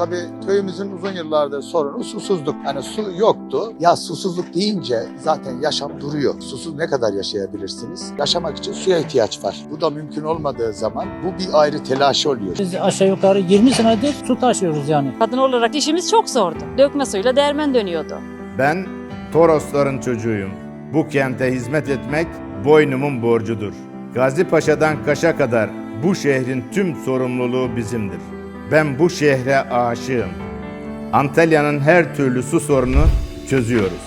Tabii köyümüzün uzun yıllardır sorunu susuzluk. Hani su yoktu. Ya susuzluk deyince zaten yaşam duruyor. Susuz ne kadar yaşayabilirsiniz? Yaşamak için suya ihtiyaç var. Bu da mümkün olmadığı zaman bu bir ayrı telaşı oluyor. Biz aşağı yukarı 20 senedir su taşıyoruz yani. Kadın olarak işimiz çok zordu. Dökme suyla değirmen dönüyordu. Ben Torosların çocuğuyum. Bu kente hizmet etmek boynumun borcudur. Gazi Paşa'dan Kaş'a kadar bu şehrin tüm sorumluluğu bizimdir. Ben bu şehre aşığım. Antalya'nın her türlü su sorunu çözüyoruz.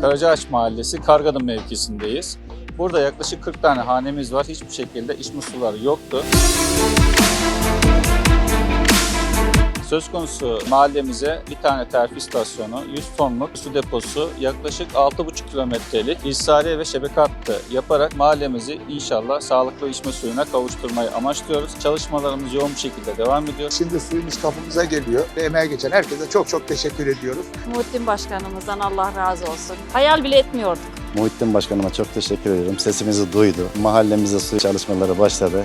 Karacaağaç Mahallesi Kargadım mevkisindeyiz. Burada yaklaşık 40 tane hanemiz var. Hiçbir şekilde içme suları yoktu. Söz konusu mahallemize bir tane terfi istasyonu, 100 tonluk su deposu, yaklaşık 6,5 kilometrelik İhsariye ve şebeke hattı yaparak mahallemizi inşallah sağlıklı içme suyuna kavuşturmayı amaçlıyoruz. Çalışmalarımız yoğun bir şekilde devam ediyor. Şimdi suyumuz kapımıza geliyor ve emeğe geçen herkese çok çok teşekkür ediyoruz. Muhittin Başkanımızdan Allah razı olsun. Hayal bile etmiyorduk. Muhittin Başkanıma çok teşekkür ediyorum. Sesimizi duydu. Mahallemize su çalışmaları başladı.